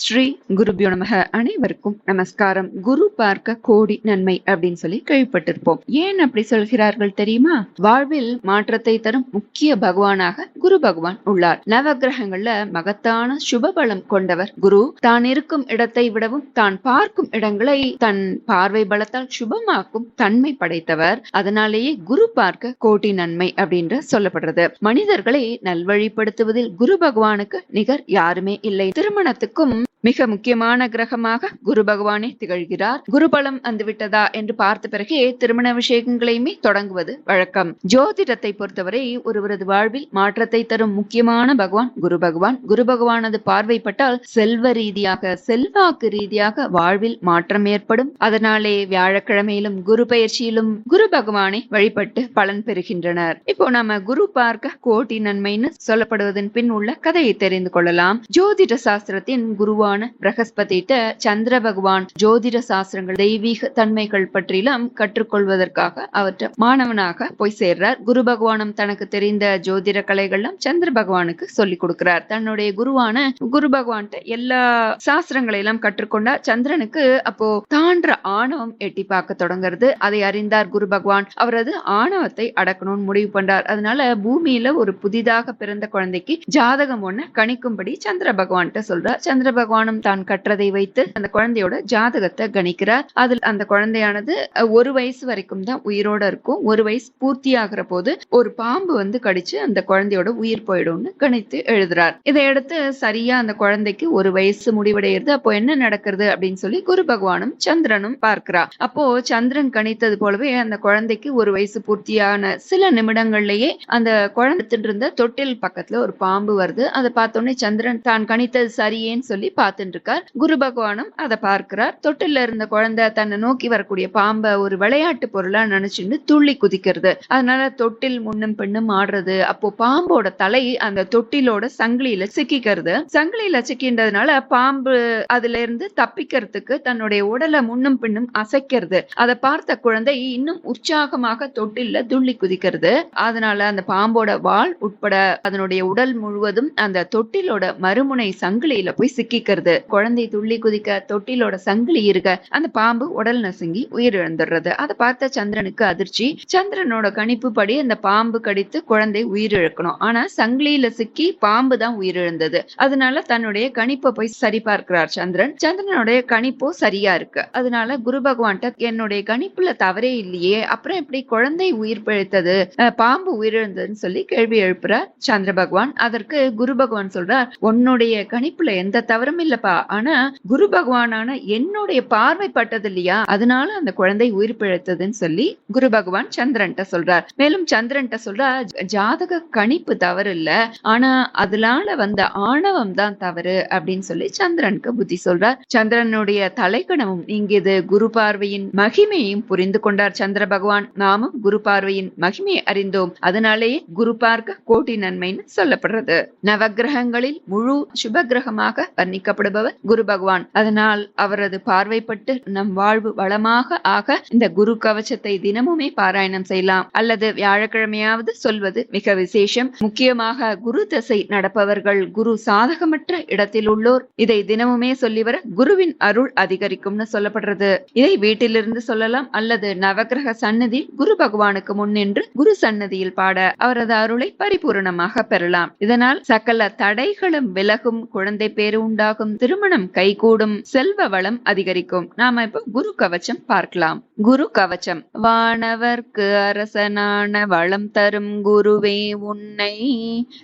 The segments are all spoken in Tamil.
ஸ்ரீ குருபியோ நமக. அனைவருக்கும் நமஸ்காரம். குரு பார்க்க கோடி நன்மை அப்படின்னு சொல்லி கேள்விப்பட்டிருப்போம். ஏன் அப்படி சொல்கிறார்கள் தெரியுமா? வாழ்வில் மாற்றத்தை தரும் முக்கிய பகவானாக குரு பகவான் உள்ளார். நவகிரகங்கள்ல மகத்தான சுப பலம் கொண்டவர் குரு. தான் இருக்கும் இடத்தை விடவும் தான் பார்க்கும் இடங்களை தன் பார்வை பலத்தால் சுபமாக்கும் தன்மை படைத்தவர். அதனாலேயே குரு பார்க்க கோடி நன்மை அப்படின்ற சொல்லப்படுறது. மனிதர்களை நல்வழிப்படுத்துவதில் குரு பகவானுக்கு நிகர் யாருமே இல்லை. திருமணத்துக்கும் மிக முக்கியமான கிரகமாக குரு பகவானே திகழ்கிறார். குருபலம் வந்துவிட்டதா என்று பார்த்த பிறகே திருமண விஷயங்களையுமே தொடங்குவது வழக்கம். ஜோதிடத்தை பொறுத்தவரை ஒருவரது வாழ்வில் மாற்றத்தை தரும் முக்கியமான பகவான் குரு பகவான். குரு பகவானது பார்வைப்பட்டால் செல்வ ரீதியாக செல்வாக்கு ரீதியாக வாழ்வில் மாற்றம் ஏற்படும். அதனாலே வியாழக்கிழமையிலும் குரு பயிற்சியிலும் குரு பகவானை வழிபட்டு பலன் பெறுகின்றனர். இப்போ நாம குரு பார்க்க கோட்டி நன்மைன்னு சொல்லப்படுவதன் பின் உள்ள கதையை தெரிந்து கொள்ளலாம். ஜோதிட சாஸ்திரத்தின் குருவான பிரகஸ்பதிட்ட சந்திர பகவான் ஜோதிட சாஸ்திரங்கள் தெய்வீக தன்மைகள் பற்றிலாம் கற்றுக்கொள்வதற்காக அவற்றை மாணவனாக போய் சேர்றார். குரு பகவானும் தனக்கு தெரிந்த ஜோதிட கலைகள்லாம் சந்திர பகவானுக்கு சொல்லிக் கொடுக்கிறார். தன்னுடைய குருவான குரு பகவான் எல்லா சாஸ்திரங்களை கற்றுக்கொண்டார் சந்திரனுக்கு அப்போ தாண்ட ஆணவம் எட்டி பார்க்க தொடங்குறது. அதை அறிந்தார் குரு பகவான். அவரது ஆணவத்தை அடக்கணும்னு முடிவு பண்றார். அதனால பூமியில ஒரு புதிதாக பிறந்த குழந்தைக்கு ஜாதகம் ஒண்ணு கணிக்கும்படி சந்திர பகவான்கிட்ட சொல்றார். சந்திர பகவானும் தான் கற்றதை வைத்து அந்த குழந்தையோட ஜாதகத்தை கணிக்கிறார். அதில் அந்த குழந்தையானது ஒரு வயசு வரைக்கும் தான் உயிரோட இருக்கும். ஒரு வயசு பூர்த்தி ஆகிற போது ஒரு பாம்பு வந்து கடிச்சு அந்த குழந்தையோட உயிர் போயிடும்னு கணித்து எழுதுறார். இதையடுத்து சரியா அந்த குழந்தைக்கு ஒரு வயசு முடிவடைகிறது அப்போ என்ன நடக்கிறது அப்படின்னு சொல்லி குரு பகவானும் சந்திரனும் பார்க்கிறா அப்போ சந்திரன் கணித்தது போலவே அந்த குழந்தைக்கு ஒரு வயசு பூர்த்தியான சில நிமிடங்கள்லயே அந்த குழந்தை இருந்த தொட்டில் பக்கத்துல ஒரு பாம்பு வருது. அதை பார்த்தோன்னே சந்திரன் தான் கணித்தது சரியேன்னு சொல்லி பார்த்து பார்த்துட்டு இருக்கார் குரு பகவானும் அதை பார்க்கிறார். தொட்டில இருந்த குழந்தை தன்னை நோக்கி வரக்கூடிய பாம்பை ஒரு விளையாட்டு பொருளா நினைச்சுட்டு துள்ளி குதிக்கிறது. அதனால தொட்டில் முன்னும் பின்னும் ஆடுறது அப்போ பாம்போட தலை அந்த தொட்டிலோட சங்கிலியில சிக்கிக்கிறது. சங்கிலியில சிக்கின்றதுனால பாம்பு அதுல இருந்து தப்பிக்கிறதுக்கு தன்னுடைய உடலை முன்னும் பின்னும் அசைக்கிறது. அதை பார்த்த குழந்தை இன்னும் உற்சாகமாக தொட்டில்ல துள்ளி குதிக்கிறது. அதனால அந்த பாம்போட வால் உட்பட அதனுடைய உடல் முழுவதும் அந்த தொட்டிலோட மறுமுனை சங்கிலியில போய் சிக்கிக்கிறது. குழந்தை துள்ளி குதிக்க தொட்டிலோட சங்கிலி இருக்க அந்த பாம்பு உடல் நசுங்கி உயிரிழந்துடுறது. அதை பார்த்த சந்திரனுக்கு அதிர்ச்சி. சந்திரனோட கணிப்பு படி அந்த பாம்பு கடித்து குழந்தை உயிரிழக்கணும். ஆனா சங்கிலியில சிக்கி பாம்பு தான் உயிரிழந்தது. அதனால தன்னுடைய கணிப்பை போய் சரி பார்க்கிறார் சந்திரன். சந்திரனுடைய கணிப்போ சரியா இருக்கு. அதனால குரு பகவான்கிட்ட என்னுடைய கணிப்புல தவறே இல்லையே. அப்புறம் எப்படி குழந்தை உயிர் பிழைத்தது பாம்பு உயிரிழந்ததுன்னு சொல்லி கேள்வி எழுப்புற சந்திர பகவான். அதற்கு குரு பகவான் சொல்றார் உன்னுடைய கணிப்புல எந்த தவறும் இல்லப்பா ஆனா குரு பகவானான என்னுடைய பார்வை பட்டது இல்லையா? அதனால அந்த குழந்தை உயிர் பிழைத்ததுன்னு சொல்லி குரு பகவான் சந்திரன்ட்ட சொல்றார். மேலும் சந்திரன்ட்ட சொல்றா ஜாதக கணிப்பு தவறு இல்ல ஆனா அதனால வந்த ஆணவம் தான் தவறு. அப்படின்னு சொல்லி சந்திரனுக்கு புத்தி சொல்றார். சந்திரனுடைய தலைக்கணமும் இங்கிது குரு பார்வையின் மகிமையும் புரிந்து கொண்டார் சந்திர பகவான். நாமும் குரு பார்வையின் மகிமையை அறிந்தோம். அதனாலேயே குரு பார்க்க கோட்டி நன்மைன்னு சொல்லப்படுறது. நவகிரகங்களில் முழு சுபகிரகமாக வர்ணிக்கப்படும் வர்ணிக்கப்படுபவர் குரு பகவான். அதனால் அவரது பார்வைப்பட்டு நம் வாழ்வு வளமாக ஆக இந்த குரு கவச்சத்தை தினமுமே பாராயணம் செய்யலாம். அல்லது வியாழக்கிழமையாவது சொல்வது மிக விசேஷம். முக்கியமாக குரு தசை நடப்பவர்கள் குரு சாதகமற்ற இடத்தில் உள்ளோர். இதை தினமுமே சொல்லி வர குருவின் அருள் அதிகரிக்கும்னு சொல்லப்படுறது. இதை வீட்டிலிருந்து சொல்லலாம். அல்லது நவக்கிரக சன்னதி குரு பகவானுக்கு முன்னின்று குரு சன்னதியில் பாட அவரது அருளை பரிபூரணமாக பெறலாம். இதனால் சகல தடைகளும் விலகும் குழந்தை பேரு உண்டாகும். திருமணம் கைகூடும் செல்வ வளம் அதிகரிக்கும். நாம இப்ப குரு கவச்சம் பார்க்கலாம். குரு கவச்சம். வானவர்க்கு அரசனான வளம் தரும் குருவே உன்னை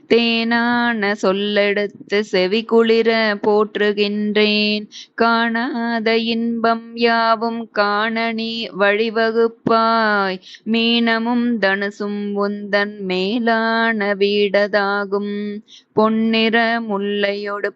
தேனான சொல்லெடுத்து செவி குளிர போற்றுகின்றேன். காணாத இன்பம் யாவும் காணனி வழிவகுப்பாய். மீனமும் தனுசும் உந்தன் மேலான வீடதாகும். பொன்னிற முல்லையோடு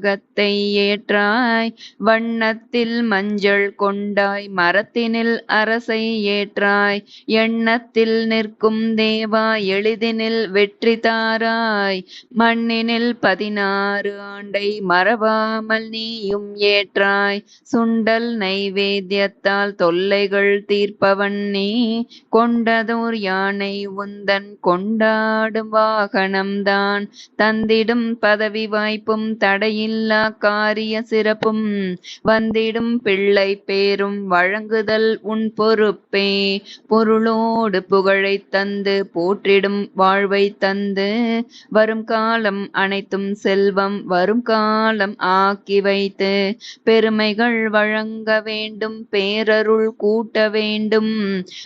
புஷ்பராகத்தை ஏற்றாய். வண்ணத்தில் மஞ்சள் கொண்டாய். மரத்தினில் அரசை ஏற்றாய். எண்ணத்தில் நிற்கும் தேவா எளிதினில் வெற்றி தாராய். மண்ணினில் பதினாறு ஆண்டை மறவாமல் நீயும் ஏற்றாய். சுண்டல் நைவேத்தியத்தால் தொல்லைகள் தீர்ப்பவன் நீ. கொண்டதோர் யானை உந்தன் கொண்டாடும் வாகனம்தான். தந்திடும் பதவி வாய்ப்பும் தடையில் இல்லா காரிய சிறப்பும் வந்திடும் பிள்ளை பேரும் வழங்குதல் உன் பொறுப்பே. பொருளோடு புகழை தந்து போற்றிடும் வாழ்வை தந்து வரும் காலம் அனைத்தும் செல்வம் வரும் காலம் ஆக்கி வைத்து பெருமைகள் வழங்க வேண்டும் பேரருள் கூட்ட வேண்டும்.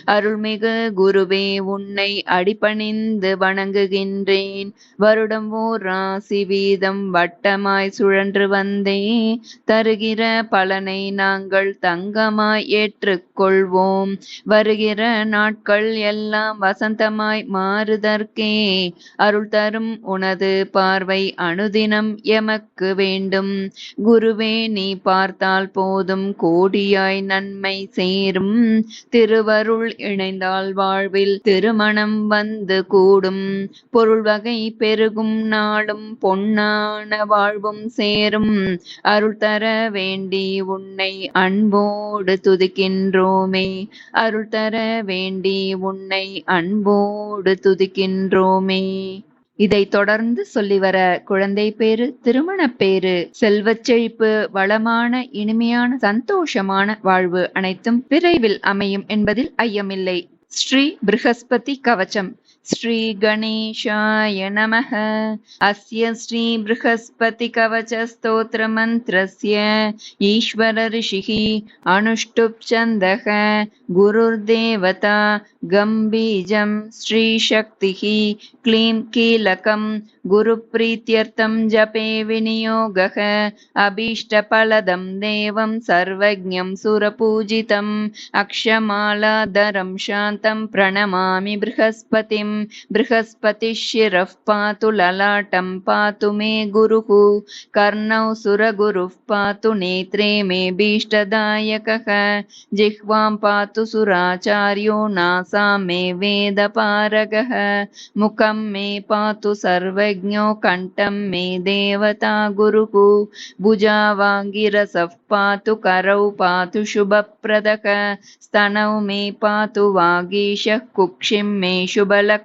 அருள்மிகு குருவே உன்னை அடிபணிந்து வணங்குகின்றேன். வருடம் ஓர் ராசி வீதம் வட்டமாய் சுழன்று வந்தே தருகிற பலனை நாங்கள் தங்கமாய் ஏற்றுக்கொள்வோம். வருகிற நாட்கள் எல்லாம் வசந்தமாய் மாறுதற்கே அருள் தரும் உனது பார்வை அனுதினம் எமக்கு வேண்டும். குருவே நீ பார்த்தால் போதும் கோடியாய் நன்மை சேரும். திருவருள் இணைந்தால் வாழ்வில் திருமணம் வந்து கூடும். பொருள் வகை பெருகும் நாளும் பொன்னான வாழ்வும் சேரும் அருள் தர வேண்டி உன்னை அன்போடு துதிக்கின்றோமே. அருள் தர வேண்டி உன்னை அன்போடு துதிக்கின்றோமே. இதை தொடர்ந்து சொல்லி வர குழந்தை பேரு திருமண பேரு செல்வச்செழிப்பு வளமான இனிமையான சந்தோஷமான வாழ்வு அனைத்தும் விரைவில் அமையும் என்பதில் ஐயமில்லை. ஸ்ரீ பிருகஸ்பதி கவச்சம். श्रीगणेशाय नमः। अस्य श्रीबृहस्पतिकवचस्तोत्रमन्त्रस्य ईश्वरऋषिः अनुष्टुप्छन्दः गुरुर्देवता गम्बीजं श्रीशक्तिः क्लीं कीलकं गुरुप्रीत्यर्थं जपे विनियोगः अभीष्टफलदं देवं सर्वज्ञं सुरपूजितम् अक्षमालादरं शान्तं प्रणमामि बृहस्पतिम्। बृहस्पतिः शिरः पातु ललाटं पातु मे गुरुः कर्णौ सुरगुरुः पातु नेत्रे मे भीष्टदायकः जिह्वां पातु सुराचार्यो नासां मे वेदपारगः मुखं मे पातु सर्वज्ञो कण्ठं मे देवता गुरुः भुजावाङ्गिरसः पातु करौ पातु शुभप्रदः स्तनौ मे पातु वागीशः कुक्षिं मे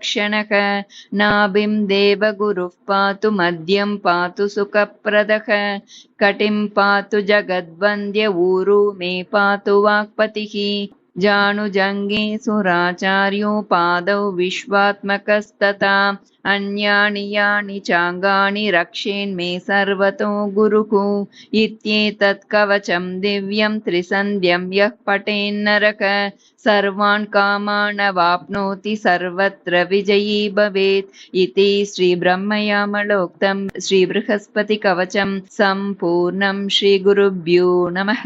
शुभलक्षणः नाभिं देवगुरुः पातु मद्यं पातु सुखप्रदः। कटिं पातु जगद्वन्द्य ऊरु मे पातु वाक्पतिः जानुजङ्गे सुराचार्यो पादौ विश्वात्मकस्तथा। अन्यानि यानि चाङ्गानि रक्षेन्मे सर्वतो गुरुः इत्येतत् कवचं दिव्यं त्रिसन्ध्यं यः पठेन्नरक सर्वान् कामान् वाप्नोति सर्वत्र विजयी भवेत्। इति श्रीब्रह्मयामलोक्तं श्रीबृहस्पतिकवचं सम्पूर्णं श्रीगुरुभ्यो नमः